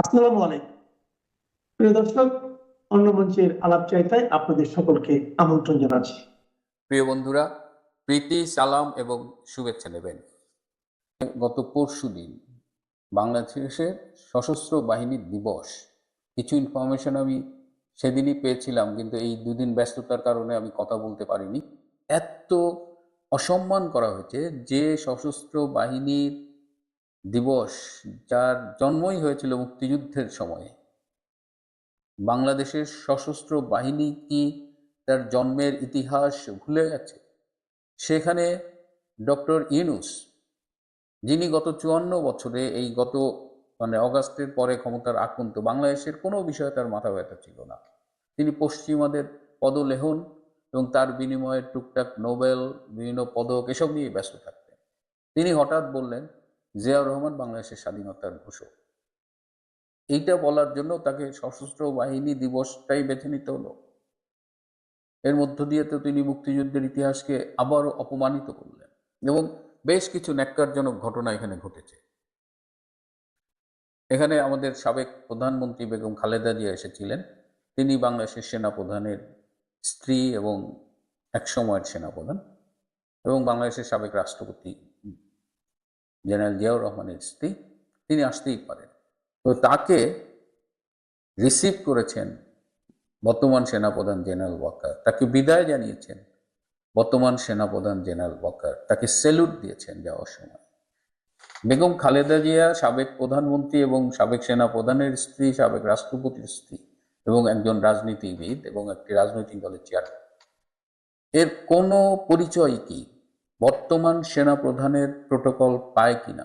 আসসালামু আলাইকুম। প্রিয় দর্শক, অন্য মঞ্চের আলাপ চাইতায় আপনাদের সকলকে আমন্ত্রণ জানাচ্ছি। প্রিয় বন্ধুরা, প্রীতি, সালাম এবং শুভেচ্ছা নেবেন। গত পরশু দিন বাংলাদেশের সশস্ত্র বাহিনী দিবস, কিছু ইনফরমেশন আমি সেদিনই পেয়েছিলাম, কিন্তু এই দুদিন ব্যস্ততার কারণে আমি কথা বলতে পারিনি। এত অসম্মান করা হয়েছে যে সশস্ত্র বাহিনীর দিবস, যার জন্মই হয়েছিল মুক্তিযুদ্ধের সময়ে। বাংলাদেশের সশস্ত্র বাহিনী কি তার জন্মের ইতিহাস ভুলে গেছে? সেখানে ডক্টর ইউনুস, যিনি গত চুয়ান্ন বছরে এই গত মানে অগাস্টের পরে ক্ষমতার আক্রান্ত, বাংলাদেশের কোনো বিষয়ে তার মাথা ব্যথা ছিল না। তিনি পশ্চিমাদের পদলেহন এবং তার বিনিময়ে টুকটাক নোবেল, বিভিন্ন পদক এসব নিয়ে ব্যস্ত থাকতেন। তিনি হঠাৎ বললেন জিয়াউর রহমান বাংলাদেশের স্বাধীনতার ঘোষক। এইটা বলার জন্য তাকে সশস্ত্র বাহিনী দিবসটাই বেছে নিতে হলো। এর মধ্য দিয়ে তো তিনি মুক্তিযুদ্ধের ইতিহাসকে আবারও অপমানিত করলেন এবং বেশ কিছু ন্যাক্কারজনক ঘটনা এখানে ঘটেছে। এখানে আমাদের সাবেক প্রধানমন্ত্রী বেগম খালেদা জিয়া এসেছিলেন। তিনি বাংলাদেশের সেনাপ্রধানের স্ত্রী এবং একসময়ের সেনাপ্রধান এবং বাংলাদেশের সাবেক রাষ্ট্রপতি জেনারেল জিয়াউর রহমানের স্ত্রী, তিনি আসতেই পারেন। তো তাকে রিসিভ করেছেন বর্তমান সেনাপ্রধান জেনারেল ওয়াকার তাকে বিদায় জানিয়েছেন বর্তমান সেনাপ্রধান জেনারেল ওয়াকার তাকে সেলুট দিয়েছেন যাওয়ার সময়। বেগম খালেদা জিয়া সাবেক প্রধানমন্ত্রী এবং সাবেক সেনাপ্রধানের স্ত্রী, সাবেক রাষ্ট্রপতির স্ত্রী এবং একজন রাজনীতিবিদ এবং একটি রাজনৈতিক দলের চেয়ারম্যান এর কোনো পরিচয় কি? বর্তমান সেনাপ্রধানের প্রোটোকল পায় কিনা?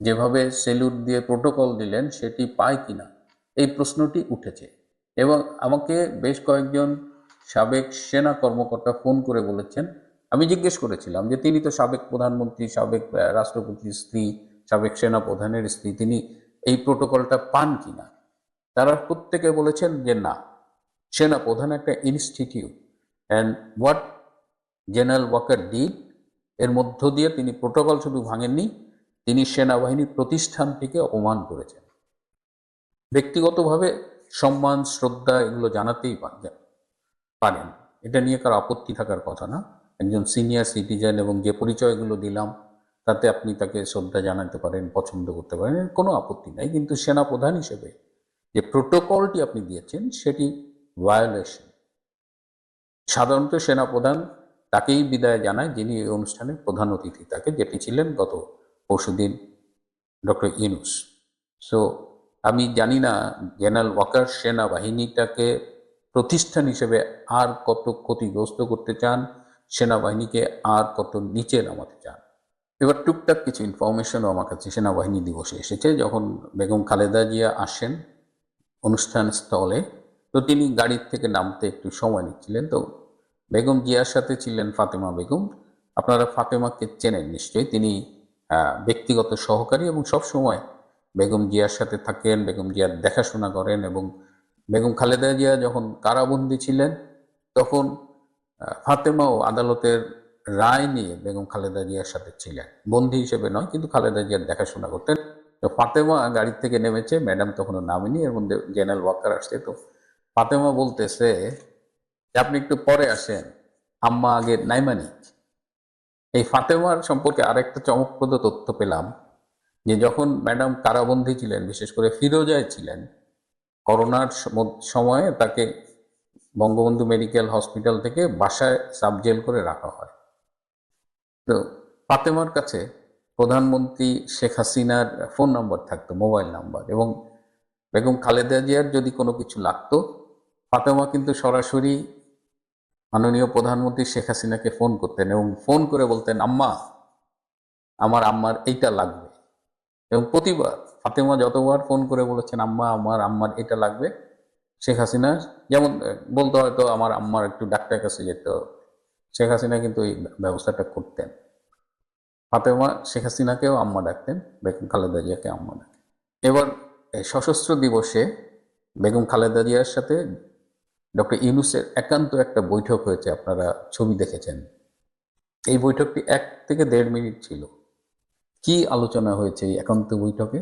যেভাবে সেলুট দিয়ে প্রোটোকল দিলেন, সেটি পায় কিনা? এই প্রশ্নটি উঠেছে। এবং আমাকে বেশ কয়েকজন সাবেক সেনা কর্মকর্তা ফোন করে বলেছেন। আমি জিজ্ঞেস করেছিলাম যে, তিনি তো সাবেক প্রধানমন্ত্রী, সাবেক রাষ্ট্রপতির স্ত্রী, সাবেক সেনা প্রধানের স্ত্রী, তিনি এই প্রোটোকলটা পান কিনা? তারা প্রত্যেকে বলেছেন যে, না। সেনা প্রধান একটা institute. And what general Waker did এর মধ্য দিয়ে তিনি প্রোটোকল শুধু ভাঙেননি, তিনি সেনাবাহিনীর প্রতিষ্ঠানটিকে অপমান করেছেন। ব্যক্তিগতভাবে সম্মান, শ্রদ্ধা এগুলো জানাতেই পারেন। এটা নিয়ে কারও আপত্তি থাকার কথা না। একজন সিনিয়র সিটিজেন এবং যে পরিচয়গুলো দিলাম, তাতে আপনি তাকে শ্রদ্ধা জানাতে পারেন, পছন্দ করতে পারেন কোনো আপত্তি নাই। কিন্তু সেনাপ্রধান হিসেবে যে প্রোটোকলটি আপনি দিয়েছেন, সেটি ভায়োলেশন সাধারণত সেনাপ্রধান তাকেই বিদায় জানায় যিনি এই অনুষ্ঠানের প্রধান অতিথি থাকে যেটি ছিলেন গত পরশুদিন ডক্টর ইউনুস। সো আমি জানি না, জেনারেল ওয়াকার সেনাবাহিনীটাকে প্রতিষ্ঠান হিসেবে আর কত ক্ষতিগ্রস্ত করতে চান, সেনাবাহিনীকে আর কত নিচে নামাতে চান। এবার টুকটাক কিছু ইনফরমেশনও আমার কাছে সেনাবাহিনী দিবসে এসেছে, যখন বেগম খালেদা জিয়া আসেন অনুষ্ঠান স্থলে। তো তিনি গাড়ির থেকে নামতে একটু সময় নিচ্ছিলেন, তো বেগম জিয়ার সাথে ছিলেন ফাতেমা বেগম। আপনারা ফাতেমাকে চেনেন নিশ্চয়ই। তিনি ব্যক্তিগত সহকারী এবং সব সময় বেগম জিয়ার সাথে থাকেন, বেগম জিয়ার দেখাশোনা করেন এবং বেগম খালেদা জিয়া যখন কারাবন্দী ছিলেন, তখন ফাতেমাও আদালতের রায় নিয়ে বেগম খালেদা জিয়ার সাথে ছিলেন। বন্দী হিসেবে নয়, কিন্তু খালেদা জিয়ার দেখাশোনা করতেন। তো ফাতেমা গাড়ি থেকে নেমেছে, ম্যাডাম তখনও নামেনি, এর মধ্যে জেনারেল ওয়াকার আসছে। তো ফাতেমা বলতেছে আপনি একটু পরে আসেন, আম্মা আগে নাইমানি। এই ফাতেমার সম্পর্কে আরেকটা চমকপ্রদ তথ্য পেলাম, যে যখন ম্যাডাম কারাবন্দী ছিলেন, বিশেষ করে ফিরোজায় ছিলেন, করোনার সময়ে তাকে বঙ্গবন্ধু মেডিকেল হসপিটাল থেকে বাসায় সাবজেল করে রাখা হয়। তো ফাতেমার কাছে প্রধানমন্ত্রী শেখ হাসিনার ফোন নম্বর থাকতো, মোবাইল নাম্বার, এবং বেগম খালেদা জিয়ার যদি কোনো কিছু লাগতো, ফাতেমা কিন্তু সরাসরি মাননীয় প্রধানমন্ত্রী শেখ হাসিনাকে ফোন করতেন এবং ফোন করে বলতেন, আম্মা, আমার আম্মার এইটা লাগবে। এবং প্রতিবার ফাতেমা যতবার ফোন করে বলেছেন, আম্মা, আমার আম্মার এটা লাগবে। শেখ হাসিনা, যেমন বলতে হয়তো আমার আম্মার একটু ডাক্তারের কাছে যেতে হবে। শেখ হাসিনা কিন্তু এই ব্যবস্থাটা করতেন। ফাতেমা, শেখ হাসিনাকেও আম্মা ডাকতেন, বেগম খালেদা জিয়াকে আম্মা ডাকতেন। এবার সশস্ত্র দিবসে বেগম খালেদা জিয়ার সাথে ডক্টর ইউনুসের একান্ত একটা বৈঠক হয়েছে, আপনারা ছবি দেখেছেন। এই বৈঠকটি এক থেকে দেড় মিনিট ছিল। কি আলোচনা হয়েছে এই একান্ত বৈঠকে?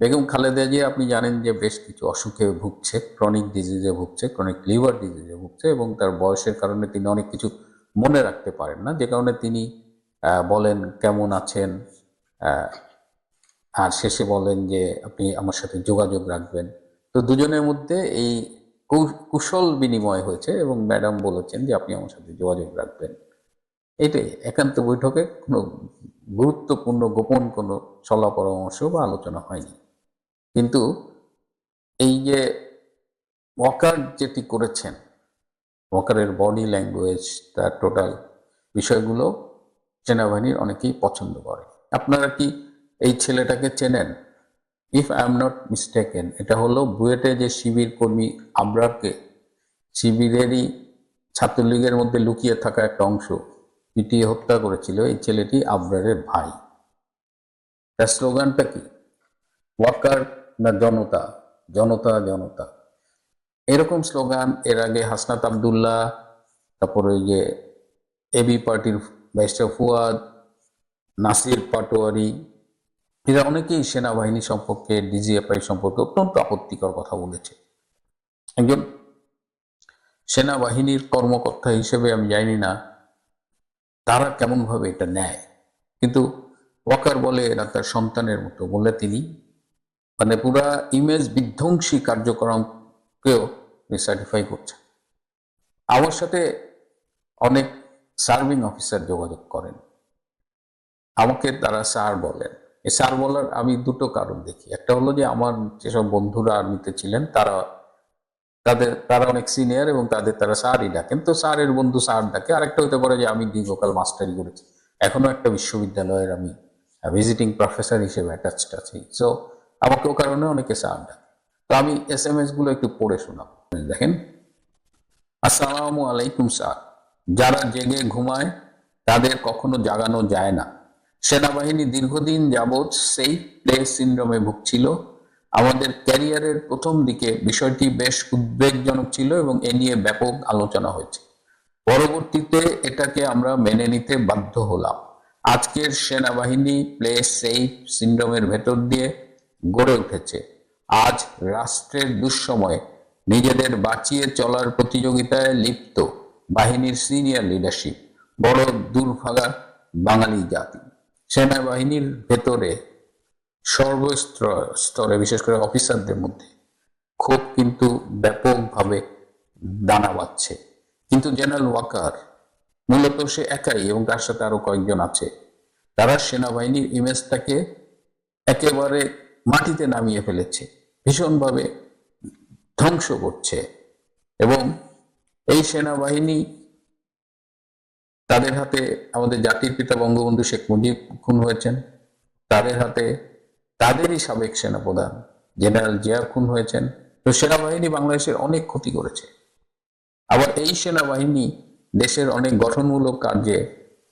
বেগম খালেদা জিয়া, আপনি জানেন যে বেশ কিছু অসুখে ভুগছে ক্রনিক ডিজিজে ভুগছে ক্রনিক লিভার ডিজিজে ভুগছে এবং তার বয়সের কারণে তিনি অনেক কিছু মনে রাখতে পারেন না। যে কারণে তিনি বলেন কেমন আছেন আর শেষে বলেন যে আপনি আমার সাথে যোগাযোগ রাখবেন। তো দুজনের মধ্যে এই কুশল বিনিময় হয়েছে এবং ম্যাডাম বলেছেন যে আপনি আমার সাথে যোগাযোগ রাখবেন। এটাই একান্ত বৈঠকে কোনো গুরুত্বপূর্ণ গোপন কোনো সলা পরামর্শ বা আলোচনা হয়নি। কিন্তু এই যে ওয়াকার যেটি করেছেন, ওয়াকারের বডি ল্যাঙ্গুয়েজ, তার টোটাল বিষয়গুলো সেনাবাহিনীর অনেকেই পছন্দ করে। আপনারা কি এই ছেলেটাকে চেনেন? If I am not mistaken এটা হলো বুয়েটে যে শিবির কর্মী আবরারকে শিবিরেরই ছাত্রলীগের মধ্যে লুকিয়ে থাকা একটা অংশ পিটিয়ে হত্যা করেছিল এই ছেলেটি আবরারের ভাই। তার স্লোগানটা কি? ওয়াকার না জনতা? জনতা জনতা। এরকম স্লোগান এর আগে হাসনাত আবদুল্লাহ, তারপরে ওই যে এবি পার্টির ব্যারিস্টার ফুয়াদ, নাসির পাটোয়ারি এরা অনেকেই সেনাবাহিনী সম্পর্কে ডিজিএফআই সম্পর্কে অত্যন্ত আপত্তিকর কথা বলেছে। একজন সেনাবাহিনীর কর্মকর্তা হিসেবে আমি জানি না তারা কেমনভাবে এটা নেয়। কিন্তু ওয়াকার বলে এরা তার সন্তানের মতো বলে তিনি। মানে পুরা ইমেজ বিধ্বংসী কার্যক্রমকেও সার্টিফাই করছে। আমার সাথে অনেক সার্ভিং অফিসার যোগাযোগ করেন। আমাকে তারা স্যার বলেন। এই স্যার বলার আমি দুটো কারণ দেখি। একটা হলো যে আমার যেসব বন্ধুরা আর্মিতে ছিলেন, তারা তাদের, তারা অনেক সিনিয়র এবং তাদের তারা স্যারই ডাকেন তো স্যারের বন্ধু স্যার ডাকে। আরেকটা হতে পারে যে আমি দীর্ঘকাল মাস্টারি করেছি। এখনও একটা বিশ্ববিদ্যালয়ের আমি ভিজিটিং প্রফেসর হিসেবে অ্যাটাচড আছি। সো আমাকে ও কারণে অনেকে স্যার ডাকে। তো আমি এস এম এসগুলো একটু পড়ে শোনাব। দেখেন। আসসালামু আলাইকুম, স্যার। যারা জেগে ঘুমায়, তাদের কখনো জাগানো যায় না। সেনাবাহিনী দীর্ঘদিন যাবৎ সেই প্লে সিন্ড্রোমে ভুগছিল। আমাদের ক্যারিয়ারের প্রথম দিকে বিষয়টি বেশ উদ্বেগজনক ছিল এবং এ নিয়ে ব্যাপক আলোচনা হয়েছে। পরবর্তীতে এটাকে আমরা মেনে নিতে বাধ্য হলাম। আজকের সেনাবাহিনী প্লে সেইফ সিন্ড্রোমের ভেতর দিয়ে গড়ে উঠেছে। আজ রাষ্ট্রের দুঃসময়ে নিজেদের বাঁচিয়ে চলার প্রতিযোগিতায় লিপ্ত বাহিনীর সিনিয়র লিডারশিপ, বড় দুর্ভাগা বাঙালি জাতি। সেনাবাহিনীর ভেতরে সর্বস্তর স্তরে বিশেষ করে অফিসারদের মধ্যে, ক্ষোভ কিন্তু ব্যাপকভাবে দানা বাঁধছে। কিন্তু জেনারেল ওয়াকার মূলত সে একাই এবং তার সাথে আরও কয়েকজন আছে। তারা সেনাবাহিনীর ইমেজটাকে একেবারে মাটিতে নামিয়ে ফেলেছে, ভীষণভাবে ধ্বংস করছে। এবং এই সেনাবাহিনী তাদের হাতে আমাদের জাতির পিতা বঙ্গবন্ধু শেখ মুজিব খুন হয়েছেন। তাদের হাতে তাদেরই সাবেক সেনাপ্রধান জেনারেল জিয়া খুন হয়েছেন। তো সেনাবাহিনী বাংলাদেশের অনেক ক্ষতি করেছে। আবার এই সেনাবাহিনী দেশের অনেক গঠনমূলক কার্যে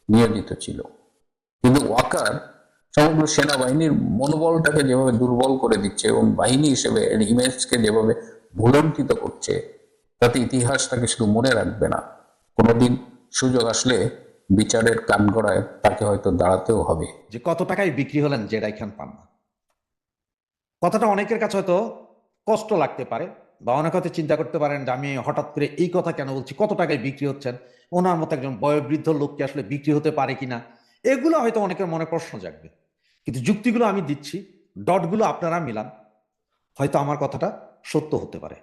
নিয়োজিত ছিল। কিন্তু ওয়াকার সমগ্র সেনাবাহিনীর মনোবলটাকে যেভাবে দুর্বল করে দিচ্ছে এবং বাহিনী হিসেবে এর ইমেজকে যেভাবে ভুলণ্ঠিত করছে, তাতে ইতিহাস তাকে শুধু মনে রাখবে না। কোনোদিন সুযোগ আসলে বিচারের কাঠগড়ায় তাকে হয়তো দাঁড়াতেও হবে। যে কত টাকায় বিক্রি হলেন জেডাই খান পান্না কথাটা অনেকের কাছে হয়তো কষ্ট লাগতে পারে বা অনেক হয়তো চিন্তা করতে পারেন যে আমি হঠাৎ করে এই কথা কেন বলছি, কত টাকায় বিক্রি হচ্ছেন, ওনার মতো একজন বয়োবৃদ্ধ লোককে আসলে বিক্রি হতে পারে কিনা, এগুলো হয়তো অনেকের মনে প্রশ্ন জাগবে। কিন্তু যুক্তিগুলো আমি দিচ্ছি, ডটগুলো আপনারা মিলান, হয়তো আমার কথাটা সত্য হতে পারে।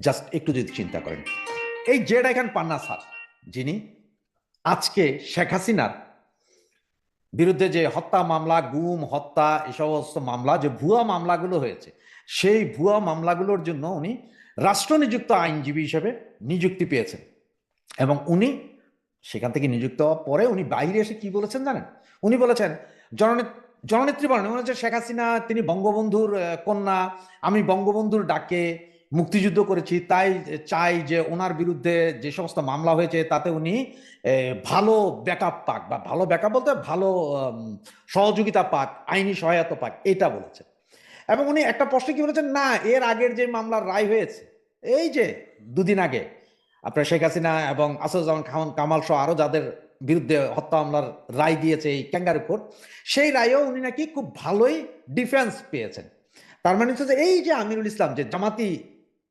জাস্ট একটু যদি চিন্তা করেন। এই জেডাই খান পান্না স্যার যিনি আজকে শেখ হাসিনার বিরুদ্ধে যে হত্যা মামলা, গুম, হত্যা এই সমস্ত মামলা, যে ভুয়া মামলাগুলো হয়েছে, সেই ভুয়া মামলাগুলোর জন্য উনি রাষ্ট্র নিযুক্ত আইনজীবী হিসেবে নিযুক্তি পেয়েছেন। এবং উনি সেখান থেকে নিযুক্ত হওয়ার পরে উনি বাইরে এসে কি বলেছেন জানেন? উনি বলেছেন জননেত্রী বলেন উনি হচ্ছে শেখ হাসিনা, তিনি বঙ্গবন্ধুর কন্যা, আমি বঙ্গবন্ধুর ডাকে মুক্তিযুদ্ধ করেছি, তাই চাই যে ওনার বিরুদ্ধে যে সমস্ত মামলা হয়েছে তাতে উনি ভালো ব্যাকআপ পাক বা ভালো ব্যাকআপ বলতে ভালো সহযোগিতা পাক, আইনি সহায়তা পাক, এটা বলেছেন এবং উনি একটা প্রশ্নে কি বলেছেন? না, এর আগের যে মামলার রায় হয়েছে, এই যে দুদিন আগে আপনার শেখ হাসিনা এবং আসাদুজ্জামান খান কামাল সহ আরও যাদের বিরুদ্ধে হত্যা মামলার রায় দিয়েছে এই ক্যাঙ্গার কোর্ট, সেই রায়েও উনি নাকি খুব ভালোই ডিফেন্স পেয়েছেন। তার মানে হচ্ছে যে এই যে আমিরুল ইসলাম যে জামাতি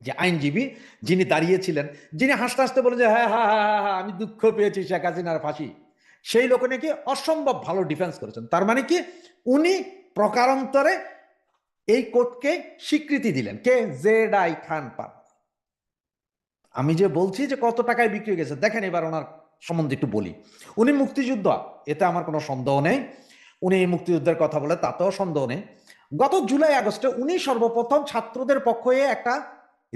যে আইনজীবী যিনি দাঁড়িয়েছিলেন, যিনি হাসতে হাসতে বলেন যে হ্যাঁ হ্যাঁ হ্যাঁ হ্যাঁ আমি দুঃখ পেয়েছি শেখ হাসিনার ফাঁসি। সেই লোক নাকি অসম্ভব ভালো ডিফেন্স করেছেন। তার মানে কি? উনি প্রকারান্তরে এই কোর্টকে স্বীকৃতি দিলেন। কে? জেড আই খান পান। আমি যে বলছি যে কত টাকায় বিক্রি হয়ে গেছে, দেখেন এবার ওনার সম্বন্ধে একটু বলি। উনি মুক্তিযুদ্ধ, এতে আমার কোনো সন্দেহ নেই। উনি এই মুক্তিযুদ্ধের কথা বলে তাতেও সন্দেহ নেই। গত জুলাই আগস্টে উনি সর্বপ্রথম ছাত্রদের পক্ষে একটা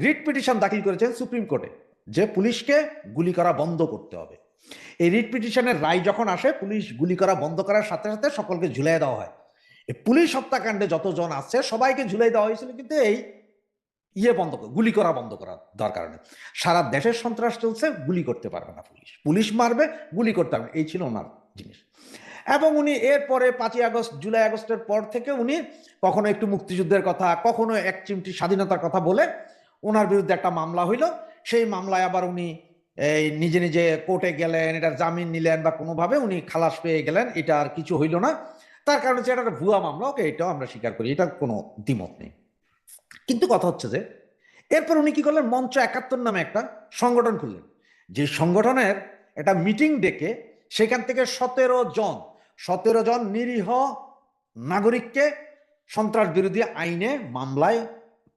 রিট পিটিশন দাখিল করেছেন সুপ্রিম কোর্টে, যে পুলিশকে গুলি করা বন্ধ করতে হবে। এই রিট পিটিশনের রায় যখন আসে, পুলিশ গুলি করা বন্ধ করার সাথে সাথে সকলকে ঝুলাই দেওয়া হয়। পুলিশ হত্যাকাণ্ডে যতজন আছে, সবাইকে ঝুলাই দেওয়া হয়েছিল কিন্তু এই ইয়ে বন্ধ গুলি করা বন্ধ করা দরকার নেই সারা দেশের সন্ত্রাস চলছে, গুলি করতে পারবে না পুলিশ। পুলিশ মারবে, গুলি করতে পারবে এই ছিল ওনার জিনিস। এবং উনি এরপরে পাঁচই আগস্ট, জুলাই আগস্টের পর থেকে উনি কখনো একটু মুক্তিযুদ্ধের কথা, কখনো এক চিমটি স্বাধীনতার কথা বলে ওনার বিরুদ্ধে একটা মামলা হইল। সেই মামলায় আবার উনি, এই নিজে নিজে কোর্টে গেলেন, এটার জামিন নিলেন বা কোনোভাবে উনি খালাস পেয়ে গেলেন, এটা আর কিছু হইল না। তার কারণ হচ্ছে এটা একটা ভুয়া মামলা, ওকে এটাও আমরা স্বীকার করি এটা কোনো দ্বিমত নেই। কিন্তু কথা হচ্ছে যে, এরপর উনি কি করলেন? মঞ্চ একাত্তর নামে একটা সংগঠন খুললেন। যে সংগঠনের একটা মিটিং ডেকে সেখান থেকে সতেরো জন সতেরো জন নিরীহ নাগরিককে সন্ত্রাস বিরোধী আইনে মামলায়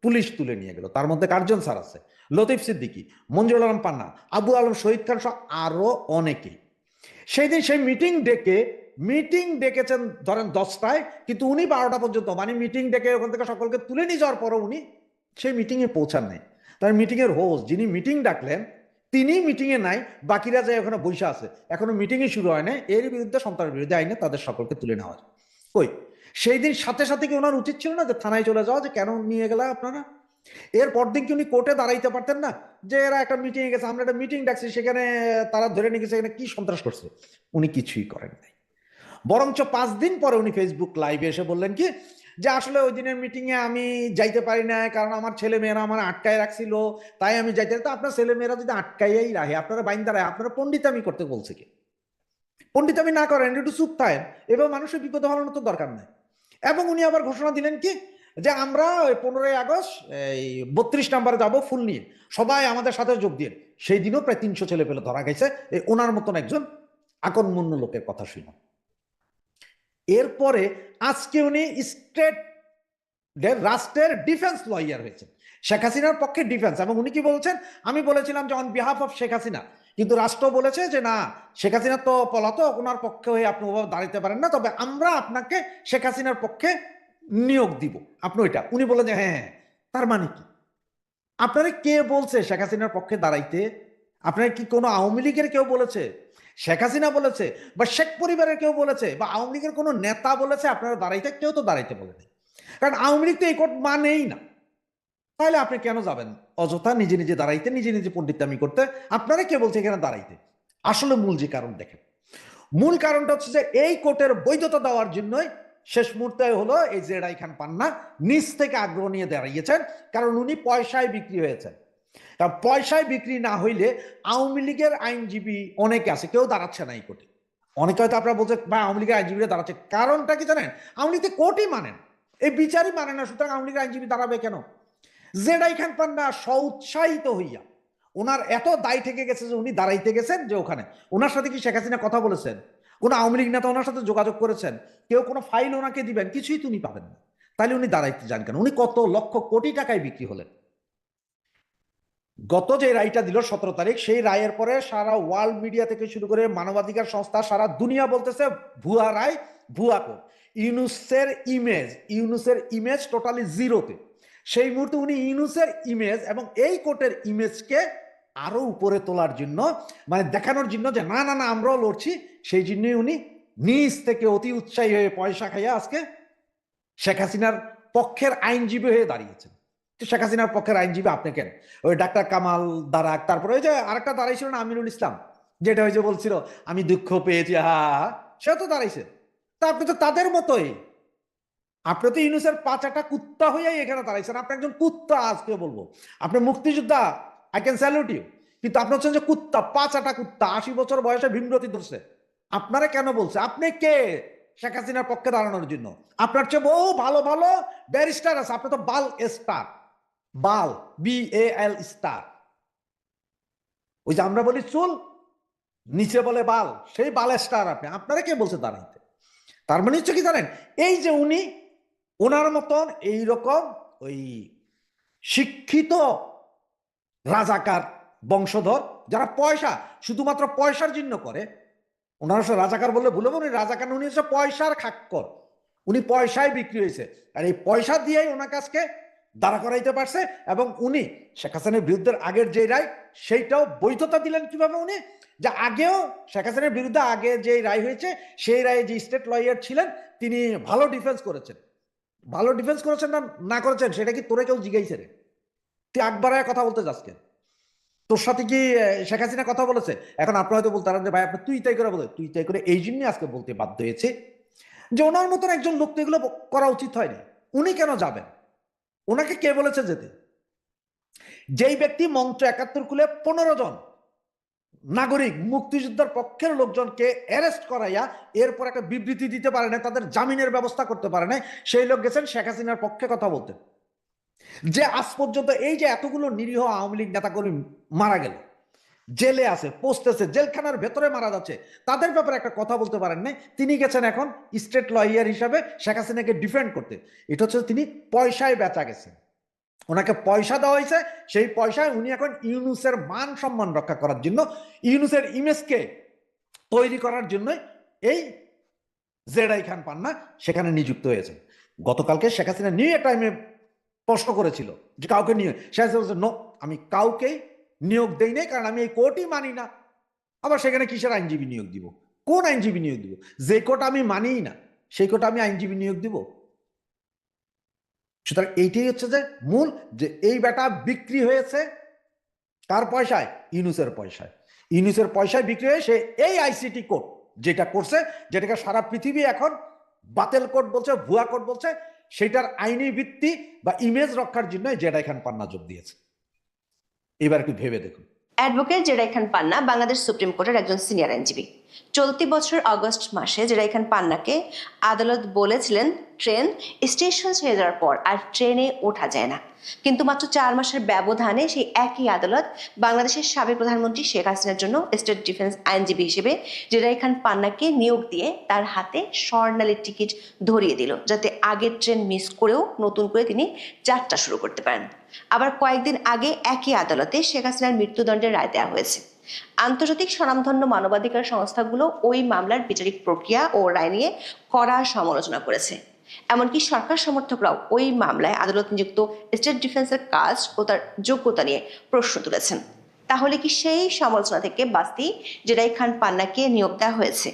পুলিশ তুলে নিয়ে গেল। তার মধ্যে কার্জন স্যার আছে? লতিফ সিদ্দিকী মঞ্জুর আলম পান্না, আবু আলম, শহীদ খান সহ আরও অনেকেই সেই দিন সেই মিটিং ডেকে মিটিং ডেকেছেন ধরেন দশটায়, কিন্তু উনি বারোটা পর্যন্ত মানে মিটিং ডেকে ওখান থেকে সকলকে তুলে নিয়ে যাওয়ার পরও উনি সেই মিটিংয়ে পৌঁছান নাই। তার মিটিংয়ের হোস্ট যিনি মিটিং ডাকলেন, তিনি মিটিংয়ে নাই, বাকিরা যায় ওখানে বসে আছে, এখনও মিটিংই শুরু হয় না এর বিরুদ্ধে সন্ত্রাস বিরুদ্ধে আইনে তাদের সকলকে তুলে নেওয়া হয়। কই? সেই দিন সাথে সাথে কি ওনার উচিত ছিল না যে থানায় চলে যাওয়া, যে কেন নিয়ে গেলে আপনারা? এর পরদিন কি উনি কোর্টে দাঁড়াইতে পারতেন না? যে এরা একটা মিটিং গেছে, আমরা একটা মিটিং ডাকছি, সেখানে তারা ধরে নিয়ে গেছে, এখানে কি সন্ত্রাস করছে? উনি কিছুই করেন নাই। বরঞ্চ পাঁচ দিন পরে উনি ফেসবুক লাইভে এসে বললেন কি, যে আসলে ওই দিনের মিটিং এ আমি যাইতে পারি না কারণ আমার ছেলে মেয়েরা আমার আটকায় রাখছিল, তাই আমি যাইতে তো আপনার ছেলে মেয়েরা যদি আটকাইয়াই রাখে, আপনারা বাইন দাঁড়ায় আপনারা পণ্ডিতামি করতে বলছে কি? পণ্ডিতামি না করেন, একটু চুপ থাকেন। এবার মানুষের বিপদ হওয়ার তো দরকার নাই। এবং উনি আবার ঘোষণা দিলেন কি? যে আমরা ওই পনেরোই আগস্ট, এই বত্রিশ নাম্বারে যাব ফুল নিয়ে। সবাই আমাদের সাথে যোগ দিয়ে সেই দিনও প্রায় তিনশো ছেলে পেলে ধরা গেছে। এই ওনার মতন একজন আকন্মন্য লোকের কথা শুনে। এরপরে আজকে উনি স্টেট রাষ্ট্রের ডিফেন্স লয়ার হয়েছেন। শেখ হাসিনার পক্ষে ডিফেন্স। এবং উনি কি বলছেন? আমি বলেছিলাম যে on behalf of Sheikh Hasina কিন্তু রাষ্ট্র বলেছে যে না, শেখ হাসিনা তো পলাতক ওনার পক্ষে হয়ে আপনি ওভাবে দাঁড়াতে পারেন না। তবে আমরা আপনাকে শেখ হাসিনার পক্ষে নিয়োগ দিব। আপনি ওইটা, উনি বলেন যে হ্যাঁ হ্যাঁ তার মানে কি? আপনারা কে বলছে শেখ হাসিনার পক্ষে দাঁড়াইতে? আপনার কি কোনো আওয়ামী লীগের কেউ বলেছে? শেখ হাসিনা বলেছে বা শেখ পরিবারের কেউ বলেছে বা আওয়ামী লীগের কোনো নেতা বলেছে আপনারা দাঁড়াইতে? কেউ তো দাঁড়াইতে বলেনি কারণ আওয়ামী লীগ তো এই কোর্ট মানেই না। তাহলে আপনি কেন যাবেন? অযথা নিজে নিজে দাঁড়াইতে, নিজে নিজে পণ্ডিতামি করতে। আপনারা কে বলছে এখানে দাঁড়াইতে? আসলে মূল যে কারণ দেখেন। মূল কারণটা হচ্ছে যে এই কোর্টের বৈধতা দেওয়ার জন্যই শেষ মুহূর্তে হলো এই জেডাই খান পান্না নিজ থেকে আগ্রহ নিয়ে দাঁড়িয়েছেন, কারণ উনি পয়সায় বিক্রি হয়েছেন। কারণ পয়সায় বিক্রি না হইলে আওয়ামী লীগের আইনজীবী অনেকে আছে, কেউ দাঁড়াচ্ছে না এই কোর্টে। অনেকে হয়তো আপনারা বলছে ভাই, আওয়ামী লীগের আইনজীবীরা দাঁড়াচ্ছে। কারণটা কি জানেন? আওয়ামী লীগ কোর্টই মানেন এই বিচারই মানে না, সুতরাং আওয়ামী লীগের আইনজীবী দাঁড়াবে কেন? জেডাই খান পান্না সউৎসাহিত হইয়া, ওনার এত দায় থেকে গেছে যে উনি দাঁড়াইতে গেছেন যে ওখানে। ওনার সাথে কি শেখ হাসিনা কথা বলেছেন? কোনো আওয়ামী লীগ নেতা ওনার সাথে যোগাযোগ করেছেন? কেউ কোনো ফাইল ওনাকে দিবেন? কিছুই তো উনি পাবেন না। তাহলে উনি দাঁড়াইতে যান কেন? উনি কত লক্ষ কোটি টাকায় বিক্রি হলেন। গত যে রায়টা দিল সতেরো তারিখ, সেই রায়ের পরে সারা ওয়ার্ল্ড মিডিয়া থেকে শুরু করে মানবাধিকার সংস্থা সারা দুনিয়া বলতেছে, ভুয়া রায়, ভুয়া কোর্ট। ইউনুসের ইমেজ ইউনুসের ইমেজ টোটালি জিরোতে সেই মুহূর্তে উনি ইউনুসের ইমেজ এবং এই কোর্টের ইমেজকে আরও উপরে তোলার জন্য মানে দেখানোর জন্য যে না না না, আমরাও লড়ছি, সেই জন্যই উনি নিজ থেকে অতি উৎসাহী হয়ে পয়সা খাইয়া আজকে শেখ হাসিনার পক্ষের আইনজীবী হয়ে দাঁড়িয়েছেন। শেখ হাসিনার পক্ষের আইনজীবী আপনি কেন ওই ডাক্তার কামাল দারাক, তারপরে ওই যে আরেকটা দাঁড়াইছিল না, আমিনুল ইসলাম, যেটা ওই যে বলছিল, আমি দুঃখ পেয়েছি হা, সে তো দাঁড়াইছে। তা আপনি তো তাদের মতোই আপনি তো ইউনুসের পাচাটা কুত্তা হইয়াই এখানে দাঁড়াইছেন। আপনি একজন কুত্তা আজকে বলব। আপনি মুক্তিযোদ্ধা আই ক্যান স্যালুট ইউ কিন্তু আপনি হচ্ছেন যে কুত্তা, পাচাটা কুত্তা, আশি বছর বয়সে ভীমরতি ধরছে। আপনারা কেন বলছে? আপনি কে? শেখ হাসিনার পক্ষে দাঁড়ানোর জন্য। আপনার চেয়ে বহু ভালো ভালো ব্যারিস্টার আছে। আপনি তো বাল স্টার। বাল বি এ এল স্টার। ওই যে আমরা বলি চুল, নিচে বলে বাল। সেই বাল স্টার আপনি। আপনারা কে বলছে দাঁড়াইতে? তার মানে হচ্ছে কি জানেন? এই যে উনি ওনার মতন এইরকম ওই শিক্ষিত রাজাকার বংশধর, যারা পয়সা, শুধুমাত্র পয়সার জন্য করে, ওনার সব রাজাকার বললে ভুলে উনি রাজাকার উনি হচ্ছে পয়সার খাক্কর। উনি পয়সায় বিক্রি হয়েছে। আর এই পয়সা দিয়েই ওনার কাছকে দাঁড়া করাইতে পারছে এবং উনি শেখ হাসিনার বিরুদ্ধে আগের যে রায়, সেইটাও বৈধতা দিলেন কীভাবে উনি? যে আগেও শেখ হাসিনার বিরুদ্ধে আগে যে রায় হয়েছে, সেই রায়ে যে স্টেট লয়ার ছিলেন, তিনি ভালো ডিফেন্স করেছেন। ভালো ডিফেন্স করেছেন না না করেছেন, সেটা কি তোরে কেউ জিজ্ঞাইছে রে? তুই আকবরায় কথা বলতে যাস তোর সাথে কি শেখ হাসিনা কথা বলেছে? এখন আপনারা হয়তো বলতে যে, ভাই, আপনি তুই তাই করে বলে, তুই তাই করে এই জন্যই আজকে বলতে বাধ্য হয়েছে। যে ওনার মতন একজন লোক তো এগুলো করা উচিত হয়নি। উনি কেন যাবেন? ওনাকে কে বলেছে যেতে? যেই ব্যক্তি মঞ্চ একাত্তর কুলে পনেরো জন নাগরিক মুক্তিযোদ্ধার পক্ষের লোকজনকে অ্যারেস্ট করাইয়া এরপর একটা বিবৃতি দিতে পারে না তাদের জামিনের ব্যবস্থা করতে পারে না সেই লোক গেছেন শেখ হাসিনার পক্ষে কথা বলতেন যে আজ পর্যন্ত এই যে এতগুলো নিরীহ আওয়ামী লীগ নেতাকর্মী মারা গেল, জেলে আছে পোস্টেছে জেলখানার ভেতরে মারা যাচ্ছে, তাদের ব্যাপারে একটা কথা বলতে পারেন না তিনি গেছেন এখন স্টেট লয়ার হিসাবে শেখ হাসিনাকে ডিফেন্ড করতে। এটা হচ্ছে তিনি পয়সায় বেচা গেছেন। ওনাকে পয়সা দেওয়া হয়েছে সেই পয়সায় উনি এখন ইউনুসের মান সম্মান রক্ষা করার জন্য ইউনুসের ইমেজকে তৈরি করার জন্য এই জেডাই খান পান্না সেখানে নিযুক্ত হয়েছে গতকালকে শেখ হাসিনা নিউ টাইমে প্রশ্ন করেছিল যে কাউকে নিয়ে শেখ হাসিনা বলছে, "No, আমি কাউকেই নিয়োগ দেই নাই কারণ আমি এই কোর্টই মানি না। আবার সেখানে কিসের আইনজীবী নিয়োগ দিব? কোন আইনজীবী নিয়োগ দিব? যে কোর্ট আমি মানিই না সেই কোর্ট আমি আইনজীবী নিয়োগ দিব? সুতরাং এইটাই হচ্ছে যে মূল যে এই বেটা বিক্রি হয়েছে কার পয়সায়? ইউনুসের পয়সায়। ইউনুসের পয়সায় বিক্রি হয়ে সে এই আইসিটি কোড যেটা করছে, যেটাকে সারা পৃথিবী এখন বাতেল কোড বলছে, ভুয়া কোড বলছে, সেটার আইনি ভিত্তি বা ইমেজ রক্ষার জন্য জেডাই খান পান্না যোগ দিয়েছে। এবার একটু ভেবে দেখুন। Advocate Z I Khan Panna, Bangladesh supreme কোর্টের একজন সিনিয়র আইনজীবী। চলতি বছর আগস্ট মাসে জেরাই খান পান্নাকে আদালত বলেছিলেন, ট্রেন স্টেশন ছেড়ে যাওয়ার পর আর ট্রেনে ওঠা যায় না। কিন্তু মাত্র চার মাসের ব্যবধানে সেই একই আদালত বাংলাদেশের সাবেক প্রধানমন্ত্রী শেখ হাসিনার জন্য স্টেট ডিফেন্স আইনজীবী হিসেবে জেরাই খান পান্নাকে নিয়োগ দিয়ে তার হাতে স্বর্ণালী টিকিট ধরিয়ে দিল, যাতে আগের ট্রেন মিস করেও নতুন করে তিনি যাত্রা শুরু করতে পারেন। আবার কয়েকদিন আগে একই আদালতে শেখ হাসিনার মৃত্যুদণ্ডের রায় দেওয়া হয়েছে। আন্তর্জাতিক স্বনামধন্য মানবাধিকার সংস্থাগুলো ওই মামলার বিচারিক প্রক্রিয়া ও রায় নিয়ে কড়া সমালোচনা করেছে। এমনকি সরকার সমর্থকরাও ওই মামলায় আদালত নিযুক্ত স্টেট ডিফেন্সের কাজ ও তার যোগ্যতা নিয়ে প্রশ্ন তুলেছেন। তাহলে কি সেই সমালোচনা থেকে বাস্তি জেরাই খান পান্নাকে নিয়োগ দেওয়া হয়েছে?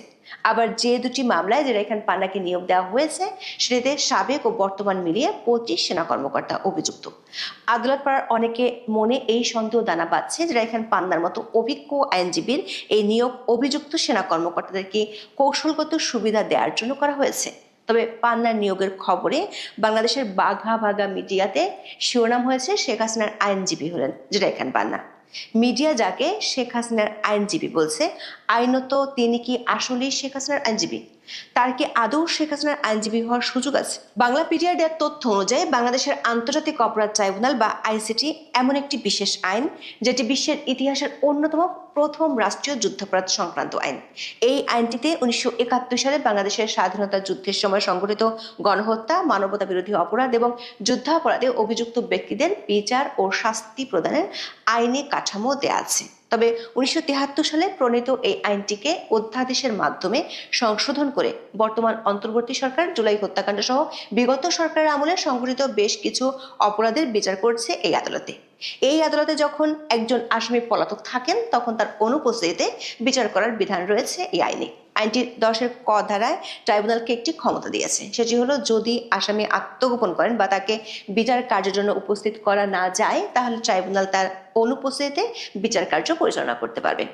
আবার যে দুটি মামলায় জেরাই খান পান্নাকে নিয়োগ দেওয়া হয়েছে, সেটিতে সাবেক ও বর্তমান মিলিয়ে পঁচিশ সেনা কর্মকর্তা অভিযুক্ত। আদালত পাড়ার অনেকে মনে এই সন্দেহ দানা পাচ্ছে যে রাইখান পান্নার মতো অভিজ্ঞ আইনজীবীর এই নিয়োগ অভিযুক্ত সেনা কর্মকর্তাদেরকে কৌশলগত সুবিধা দেওয়ার জন্য করা হয়েছে। তবে পান্নার নিয়োগের খবরে বাংলাদেশের বাঘা বাঘা মিডিয়াতে শিরোনাম হয়েছে শেখ হাসিনার আইনজীবী হলেন জেরাইখান পান্না। মিডিয়া যাকে শেখ হাসিনার আইনজীবী বলছে আইনত তিনি কি আসলেই শেখ হাসিনার আইনজীবী? তার কি আদৌ শেখ হাসিনার আইনজীবী হওয়ার সুযোগ আছে? বাংলা পিডিআর দেওয়ার তথ্য অনুযায়ী বাংলাদেশের আন্তর্জাতিক অপরাধ ট্রাইব্যুনাল বা আইসিটি এমন একটি বিশেষ আইন, যেটি বিশ্বের ইতিহাসের অন্যতম প্রথম রাষ্ট্রীয় যুদ্ধাপরাধ সংক্রান্ত আইন। এই আইনটিতে উনিশশো একাত্তর সালে বাংলাদেশের স্বাধীনতা যুদ্ধের সময় সংঘটিত গণহত্যা মানবতা বিরোধী অপরাধ এবং যুদ্ধাপরাধে অভিযুক্ত ব্যক্তিদের বিচার ও শাস্তি প্রদানের আইনি কাঠামো দেয়া আছে। তবে উনিশশো সালে প্রণীত এই আইনটিকে অধ্যাদেশের মাধ্যমে সংশোধন করে বর্তমান অন্তর্বর্তী সরকার, জুলাই হত্যাকাণ্ড সহ বিগত সরকারের আমলে সংঘটিত বেশ কিছু অপরাধের বিচার করছে এই আদালতে। এই আদালতে যখন একজন আসামি পলাতক থাকেন, তখন তার অনুপস্থিতিতে বিচার করার বিধান রয়েছে এই আইনে। আইনটির দশের ক ধারায় ট্রাইব্যুনালকে একটি ক্ষমতা দিয়েছে। সেটি হলো, যদি আসামি আত্মগোপন করেন বা তাকে বিচার কার্যের জন্য উপস্থিত করা না যায়, তাহলে ট্রাইব্যুনাল তার অনুপস্থিতিতে বিচার কার্য পরিচালনা করতে পারবে।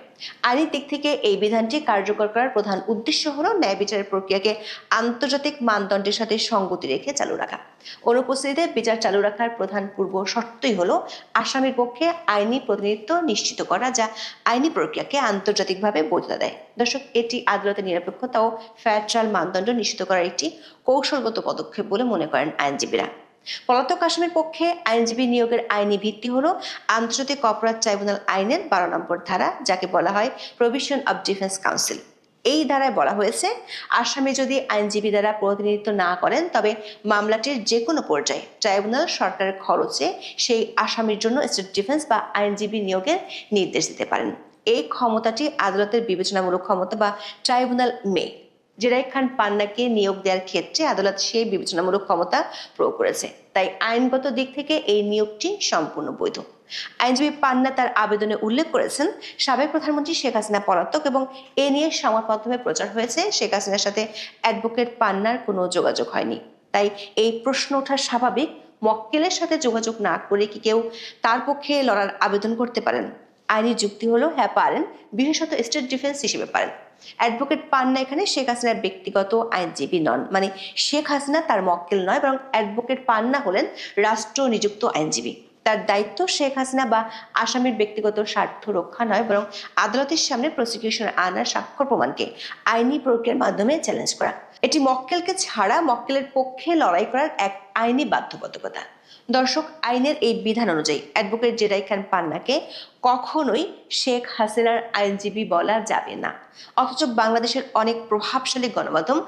আইনি দিক থেকে এই বিধানটি কার্যকর করার প্রধান উদ্দেশ্য হল ন্যায় বিচারের প্রক্রিয়াকে আন্তর্জাতিক মানদণ্ডের সাথে সঙ্গতি রেখে চালু রাখা। অনুপস্থিতিতে বিচার চালু রাখার প্রধান পূর্ব শর্তই হলো আসামির পক্ষে আইনি প্রতিনিধিত্ব নিশ্চিত করা, যা আইনি প্রক্রিয়াকে আন্তর্জাতিকভাবে বৈধতা দেয়। দর্শক, এটি আদালতের নিরপেক্ষতা ও ফেয়ার ট্রায়াল মানদণ্ড নিশ্চিত করার একটি কৌশলগত পদক্ষেপ বলে মনে করেন আইনজীবীরা। পলাতক আসামির পক্ষে আইনজীবী নিয়োগের আইনি ভিত্তি হল আন্তর্জাতিক অপরাধ ট্রাইব্যুনাল আইনের বারো নম্বর ধারা, যাকে বলা হয় প্রভিশন অব ডিফেন্স কাউন্সিল এই ধারায় বলা হয়েছে, আসামি যদি আইনজীবী দ্বারা প্রতিনিধিত্ব না করেন, তবে মামলাটির যে কোনো পর্যায়ে ট্রাইব্যুনাল সরকারের খরচে সেই আসামির জন্য স্টেট ডিফেন্স বা আইনজীবী নিয়োগের নির্দেশ দিতে পারেন। এই ক্ষমতাটি আদালতের বিবেচনামূলক ক্ষমতা বা ট্রাইব্যুনাল মে। জেরাই খান পান্নাকে নিয়োগ দেওয়ার ক্ষেত্রে আদালত সেই বিবেচনামূলক ক্ষমতা প্রয়োগ করেছে। তাই আইনগত দিক থেকে এই নিয়োগটি সম্পূর্ণ বৈধ। আইনজীবী পান্না তার আবেদনে উল্লেখ করেছেন, সাবেক প্রধানমন্ত্রী শেখ হাসিনা পলাতক এবং এ নিয়ে সংবাদ মাধ্যমে প্রচার হয়েছে, শেখ হাসিনার সাথে অ্যাডভোকেট পান্নার কোনো যোগাযোগ হয়নি। তাই এই প্রশ্ন ওঠা স্বাভাবিক, মক্কেলের সাথে যোগাযোগ না করে কি কেউ তার পক্ষে লড়ার আবেদন করতে পারেন? আইনি যুক্তি হলো হ্যাঁ পারেন, বিশেষত স্টেট ডিফেন্স হিসেবে পারেন। অ্যাডভোকেট পান্না এখানে শেখ হাসিনার ব্যক্তিগত আইনজীবী নন। মানে শেখ হাসিনা তার মক্কেল নয়, বরং অ্যাডভোকেট পান্না হলেন রাষ্ট্র নিযুক্ত আইনজীবী। তার দায়িত্ব শেখ হাসিনা বা আসামির ব্যক্তিগত স্বার্থ রক্ষা নয়, বরং আদালতের সামনে প্রসিকিউশন আনার স্বাক্ষর প্রমাণকে আইনি প্রক্রিয়ার মাধ্যমে চ্যালেঞ্জ করা। এটি মক্কেলকে ছাড়া মক্কেলের পক্ষে লড়াই করার এক আইনি বাধ্যবাধকতা। দর্শক, আইনের এই বিধান অনুযায়ী অ্যাডভোকেট জেরাই খান পান্নাকে কখনোই শেখ হাসিনার আইনজীবী বলা যাবে না। অথচ বাংলাদেশের অনেক প্রভাবশালী গণমাধ্যম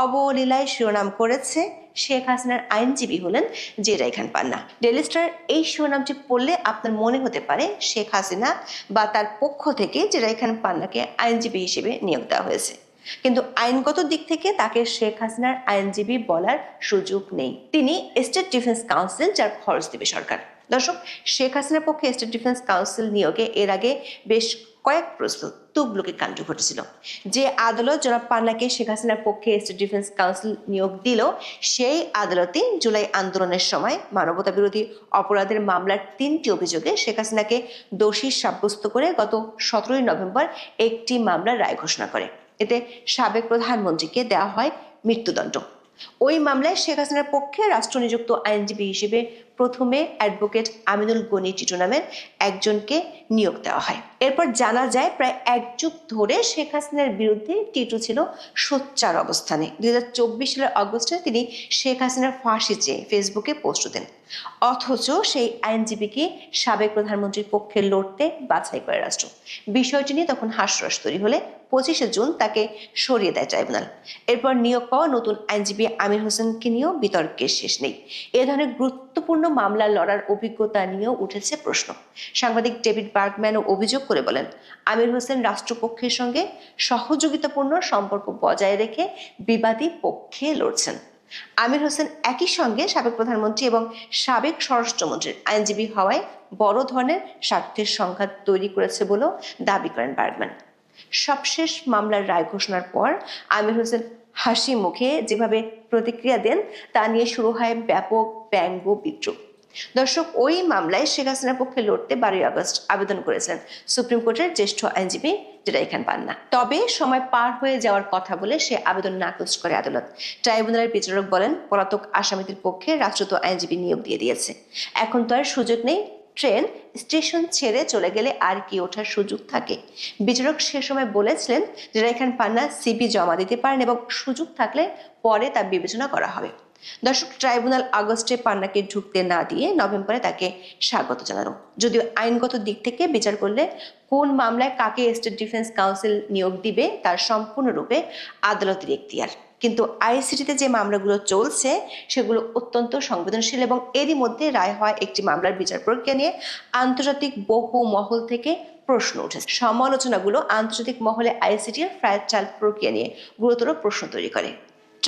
অবলীলায় শিরোনাম করেছে শেখ হাসিনার আইনজীবী হলেন জেরাই খান পান্না। ডেলি স্টার এই শিরোনামটি পড়লে আপনার মনে হতে পারে শেখ হাসিনা বা তার পক্ষ থেকে জেরাই খান পান্নাকে আইনজীবী হিসেবে নিয়োগ দেওয়া হয়েছে। কিন্তু আইনগত দিক থেকে তাকে শেখ হাসিনার আইনজীবী বলার সুযোগ নেই। তিনি স্টেট ডিফেন্স কাউন্সিল যার খরচ দেবে সরকার। দর্শক, শেখ হাসিনার পক্ষে স্টেট ডিফেন্স কাউন্সিল নিয়োগে এর আগে বেশ কয়েক প্রস্তুত তুগলুকি কাণ্ড ঘটেছিল। যে আদালত জনাব পান্নাকে শেখ হাসিনার পক্ষে স্টেট ডিফেন্স কাউন্সিল নিয়োগ দিল, সেই আদালতে জুলাই আন্দোলনের সময় মানবতা বিরোধী অপরাধের মামলার তিনটি অভিযোগে শেখ হাসিনাকে দোষী সাব্যস্ত করে গত সতেরোই নভেম্বর একটি মামলার রায় ঘোষণা করে। এতে সাবেক প্রধানমন্ত্রীকে দেওয়া হয় মৃত্যুদণ্ড। ওই মামলায় শেখ হাসিনার পক্ষে রাষ্ট্র নিযুক্ত আইনজীবী হিসেবে প্রথমে অ্যাডভোকেট আমিনুল গনি চিটু নামের একজনকে নিয়োগ দেওয়া হয়। এরপর জানা যায় প্রায় এক যুগ ধরে শেখ হাসিনার বিরুদ্ধে টিটু ছিল সোচ্চার অবস্থানে। দুই হাজার চব্বিশ সালের অগস্টে তিনি শেখ হাসিনার ফাঁসি চেয়ে ফেসবুকে পোস্ট দেন। অথচ সেই আইনজীবীকে সাবেক প্রধানমন্ত্রীর পক্ষে লড়তে বাছাই করে রাষ্ট্র। বিষয়টি নিয়ে তখন হাস্যরস তৈরি হলে পঁচিশে জুন তাকে সরিয়ে দেয় ট্রাইব্যুনাল। এরপর নিয়োগ পাওয়া নতুন আইনজীবী আমির হোসেনকে নিয়েও বিতর্কের শেষ নেই। এ ধরনের গুরুত্বপূর্ণ মামলা লড়ার অভিজ্ঞতা নিয়েও উঠেছে প্রশ্ন। সাংবাদিক ডেভিড বার্গম্যানও অভিযোগ করে বলেন, আমির হোসেন রাষ্ট্রপক্ষের সঙ্গে সহযোগিতাপূর্ণ সম্পর্ক বজায় রেখে বিবাদী পক্ষে লড়ছেন। আমির হোসেন একই সঙ্গে সাবেক প্রধানমন্ত্রী এবং সাবেক স্বরাষ্ট্রমন্ত্রীর আইনজীবী হওয়ায় বড় ধরনের স্বার্থের সংঘাত তৈরি করেছে বলেও দাবি করেন বার্গম্যান। সবশেষ মামলার রায় ঘোষণার পর আমির হোসেন হাসি মুখে যেভাবে প্রতিক্রিয়া দেন, তা নিয়ে শুরু হয় ব্যাপক ব্যঙ্গ বিদ্রুপ দর্শক, ওই মামলায় শেখ হাসিনার পক্ষে লড়তে বারোই আগস্ট আবেদন করেছিলেন সুপ্রিম কোর্টের জ্যেষ্ঠ আইনজীবী যেটা এখান পান না তবে সময় পার হয়ে যাওয়ার কথা বলে সে আবেদন নাকচ করে আদালত। ট্রাইব্যুনালের বিচারক বলেন, পলাতক আসামিদের পক্ষে রাষ্ট্রত আইনজীবী নিয়োগ দিয়ে দিয়েছে। এখন তো আর সুযোগ নেই ট্রেন স্টেশন ছেড়ে চলে গেলে আর কি ওঠার সুযোগ থাকে। বিচারক সে সময় বলেছিলেন যে এখান পান্না সিপি জমা দিতে পারেন এবং সুযোগ থাকলে পরে তা বিবেচনা করা হবে। দর্শক, ট্রাইব্যুনাল আগস্টে পান্নাকে ঢুকতে না দিয়ে নভেম্বরে তাকে স্বাগত জানানো। যদিও আইনগত দিক থেকে বিচার করলে কোন মামলায় কাকে স্টেট ডিফেন্স কাউন্সিল নিয়োগ দিবে তার সম্পূর্ণরূপে আদালতের এখতিয়ার। কিন্তু আইসিটিতে যে মামলাগুলো চলছে, সেগুলো অত্যন্ত সংবেদনশীল এবং এরই মধ্যে রায় হয় একটি মামলার বিচার প্রক্রিয়া নিয়ে আন্তর্জাতিক বহু মহল থেকে প্রশ্ন উঠেছে। সমালোচনাগুলো আন্তর্জাতিক মহলে আইসিটির ফ্রায়ার চাল প্রক্রিয়া নিয়ে গুরুতর প্রশ্ন তৈরি করে।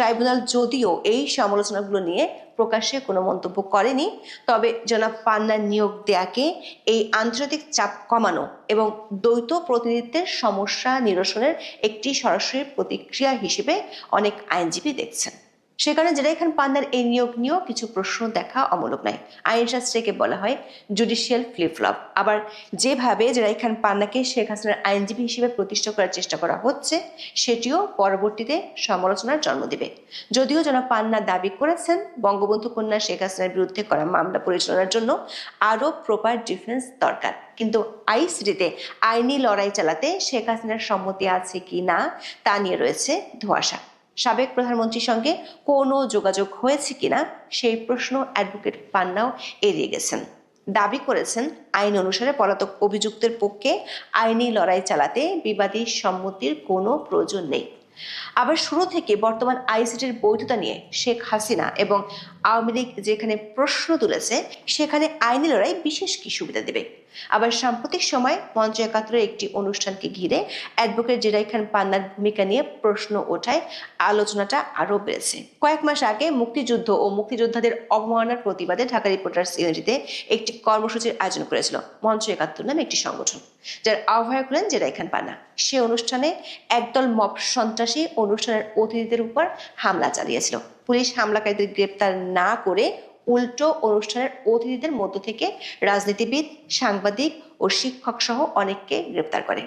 ট্রাইব্যুনাল যদিও এই সমালোচনাগুলো নিয়ে প্রকাশ্যে কোনো মন্তব্য করেনি, তবে জনাব পান্নার নিয়োগ দেয়াকে এই আন্তর্জাতিক চাপ কমানো এবং দ্বৈত প্রতিনিধিত্বের সমস্যা নিরসনের একটি সরাসরি প্রতিক্রিয়া হিসেবে অনেক আইনজীবী দেখছেন। সে কারণে জেরাই খান পান্নার এই নিয়োগ নিয়েও কিছু প্রশ্ন দেখা অমূলক নয়। আইনশাস্ত্রকে বলা হয় জুডিশিয়াল ফ্লিপফ্লপ আবার যেভাবে জেরাই খান পান্নাকে শেখ হাসিনার আইনজীবী হিসেবে প্রতিষ্ঠা করার চেষ্টা করা হচ্ছে, সেটিও পরবর্তীতে সমালোচনার জন্ম দেবে। যদিও যেন পান্না দাবি করেছেন বঙ্গবন্ধু কন্যা শেখ হাসিনার বিরুদ্ধে করা মামলা পরিচালনার জন্য আরও প্রপার ডিফেন্স দরকার। কিন্তু আইসিটিতে আইনি লড়াই চালাতে শেখ হাসিনার সম্মতি আছে কি না, তা নিয়ে রয়েছে ধোঁয়াশা। সাবেক প্রধানমন্ত্রীর সঙ্গে কোনো যোগাযোগ হয়েছে কিনা সেই প্রশ্ন অ্যাডভোকেট পান্নাও এড়িয়ে গেছেন। দাবি করেছেন, আইন অনুসারে পলাতক অভিযুক্তের পক্ষে আইনি লড়াই চালাতে বিবাদী সম্মতির কোনো প্রয়োজন নেই। আবার শুরু থেকে বর্তমান আইসিটির বৈধতা নিয়ে শেখ হাসিনা এবং আওয়ামী লীগ যেখানে প্রশ্ন তুলেছে, সেখানে আইনি লড়াই বিশেষ কি সুবিধা দেবে? আবার সাম্প্রতিক সময় মঞ্চ একাত্তরের একটি অনুষ্ঠানকে ঘিরে অ্যাডভোকেট জেরাই খান পান্নার ভূমিকা নিয়ে প্রশ্ন ওঠায় আলোচনাটা আরও বেড়েছে। কয়েক মাস আগে মুক্তিযুদ্ধ ও মুক্তিযোদ্ধাদের অবমাননার প্রতিবাদে ঢাকা রিপোর্টার্স ইউনিটিতে একটি কর্মসূচির আয়োজন করেছিল মঞ্চ একাত্তর নামে একটি সংগঠন, যার আহ্বায়ক হলেন জেরাই খান পান্না। সে অনুষ্ঠানে একদল মব সন্ত্রাসী অনুষ্ঠানের অতিথিদের উপর হামলা চালিয়েছিল। পুলিশ হামলাকারীদের গ্রেপ্তার না করে উল্টো অনুষ্ঠানের অতিথিদের মধ্য থেকে রাজনীতিবিদ, সাংবাদিক ও শিক্ষক সহ অনেককে গ্রেপ্তার করে।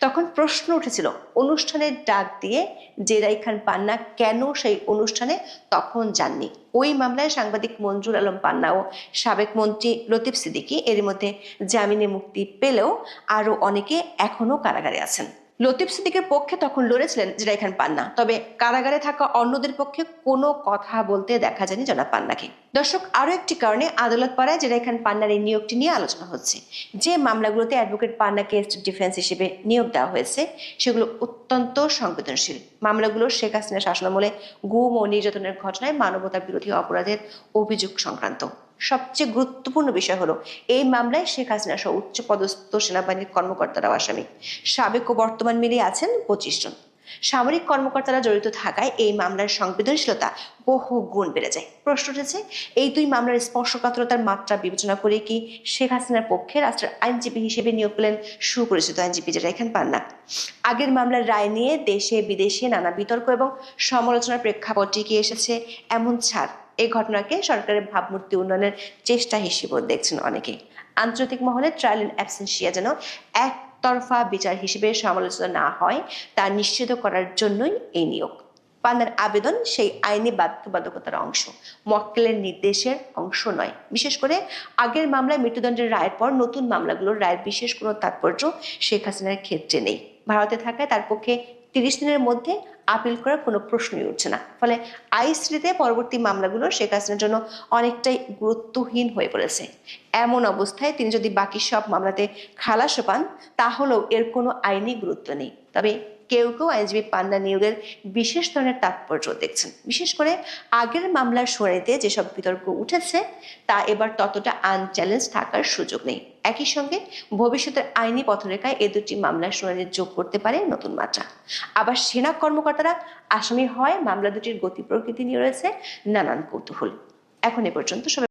তখন প্রশ্ন উঠেছিল, অনুষ্ঠানের ডাক দিয়ে জেরাই খান পান্না কেন সেই অনুষ্ঠানে তখন যাননি? ওই মামলায় সাংবাদিক মঞ্জুর আলম পান্না ও সাবেক মন্ত্রী লতিফ সিদ্দিকী এর মধ্যে জামিনে মুক্তি পেলেও আরও অনেকে এখনও কারাগারে আছেন। লতিফ সিদ্দিকের পক্ষে তখন লড়েছিলেন জেরাই খান পান্না। তবে কারাগারে থাকা অন্যদের পক্ষে কোনো কথা বলতে দেখা যায়নি জনাব পান্নাকে। দর্শক, আরও একটি কারণে আদালত পাড়ায় জেরাই খান পান্নার এই নিয়োগটি নিয়ে আলোচনা হচ্ছে। যে মামলাগুলোতে অ্যাডভোকেট পান্নাকে ডিফেন্স হিসেবে নিয়োগ দেওয়া হয়েছে, সেগুলো অত্যন্ত সংবেদনশীল। মামলাগুলো শেখ হাসিনা শাসনামলে গুম ও নির্যাতনের ঘটনায় মানবতা বিরোধী অপরাধের অভিযোগ সংক্রান্ত। সবচেয়ে গুরুত্বপূর্ণ বিষয় হলো, এই মামলায় শেখ হাসিনা সহ উচ্চ পদস্থ সেনাবাহিনীর কর্মকর্তারাও আসামি। সাবেক ও বর্তমান মিলিয়ে আছেন পঁচিশ জন। সামরিক কর্মকর্তারা জড়িত থাকায় এই মামলার সংবেদনশীলতা বহু গুণ বেড়ে যায়। প্রশ্ন উঠেছে, এই দুই মামলার স্পর্শকাতরতার মাত্রা বিবেচনা করে কি শেখ হাসিনার পক্ষে রাষ্ট্রের আইনজীবী হিসেবে নিয়োগ পেলেন সুপরিচিত আইনজীবী যেটা এখানে পান না? আগের মামলার রায় নিয়ে দেশে বিদেশে নানা বিতর্ক এবং সমালোচনার প্রেক্ষাপটে কি এসেছে এমন ছাড়। এই ঘটনাকে সরকারের ভাবমূর্তি উন্নয়নের চেষ্টা হিসেবেও দেখছেন অনেকে আন্তর্জাতিক মহলে ট্রায়াল ইন অ্যাবসেন্সিয়া যেন একতরফা বিচার হিসেবে সমালোচনা না হয়, তা নিশ্চিত করার জন্যই এই নিয়োগ। পান্নার আবেদন সেই আইনি বাধ্যবাধকতার অংশ, মক্কেলের নির্দেশের অংশ নয়। বিশেষ করে আগের মামলায় মৃত্যুদণ্ডের রায়ের পর নতুন মামলাগুলোর রায়ের বিশেষ কোনো তাৎপর্য শেখ হাসিনার ক্ষেত্রে নেই। ভারতে থাকায় তার পক্ষে তিরিশ দিনের মধ্যে আপিল করার কোনো প্রশ্নই উঠছে না। ফলে আইসিটিতে পরবর্তী মামলাগুলো শেখ হাসিনার জন্য অনেকটাই গুরুত্বহীন হয়ে পড়েছে। এমন অবস্থায় তিনি যদি বাকি সব মামলাতে খালাসও পান, তাহলেও এর কোনো আইনি গুরুত্ব নেই। তবে কেউ কেউ আইনজীবী পান্না নিয়োগের বিশেষ ধরনের তাৎপর্য দেখছেন। বিশেষ করে আগের মামলার শুনানিতে যেসব বিতর্ক উঠেছে, তা এবার ততটা আনচ্যালেঞ্জ থাকার সুযোগ নেই। একই সঙ্গে ভবিষ্যতের আইনি পথরেখায় এ দুটি মামলার শুনানি যোগ করতে পারে নতুন মাত্রা। আবার সেনা কর্মকর্তারা আসামি হয় মামলা দুটির গতি প্রকৃতি নিয়ে রয়েছে নানান কৌতূহল। এখন এ পর্যন্ত সবাই